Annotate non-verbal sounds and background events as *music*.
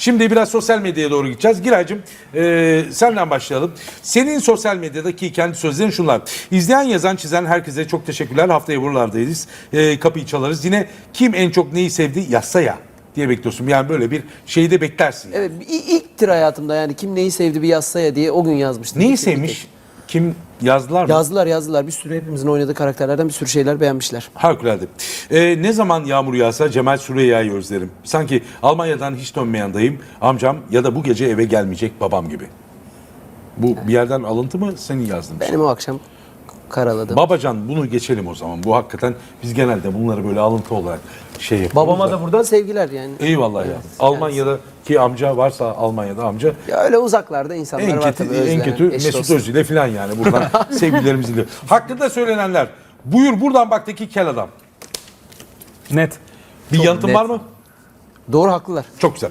Şimdi biraz sosyal medyaya doğru gideceğiz. Giraycığım e, senden başlayalım. Senin sosyal medyadaki kendi sözlerin şunlar. İzleyen, yazan, çizen herkese çok teşekkürler. Haftaya buralardayız. E, kapıyı çalarız. Yine kim en çok neyi sevdi yazsa ya diye bekliyorsun. Yani böyle bir şeyi de beklersin. Evet ilktir hayatımda yani kim neyi sevdi bir yazsa ya diye o gün yazmıştım. Neyi Bir- sevmiş? Kim yazdılar mı? Yazdılar yazdılar bir sürü hepimizin oynadığı karakterlerden bir sürü şeyler beğenmişler. Harikulade. Ee, ne zaman yağmur yağsa Cemal Süreyya'yı özlerim. Sanki Almanya'dan hiç dönmeyen dayım, amcam ya da bu gece eve gelmeyecek babam gibi. Bu bir yerden alıntı mı senin yazdığın bir şey? Benim o akşam karaladım. Babacan bunu geçelim o zaman. Bu hakikaten biz genelde bunları böyle alıntı olarak şey yapıyoruz. Babama da. da buradan sevgiler yani. Eyvallah ya. Almanya'da ki amca varsa Almanya'da amca Ya öyle uzaklarda insanlar en var kötü, tabii en özlenen, kötü eş Mesut dost. Özil ile falan yani buradan *laughs* sevgilerimizi diliyor. Hakkında söylenenler. Buyur buradan baktaki kel adam. Net. Bir Çok yanıtın net. var mı? Doğru haklılar. Çok güzel.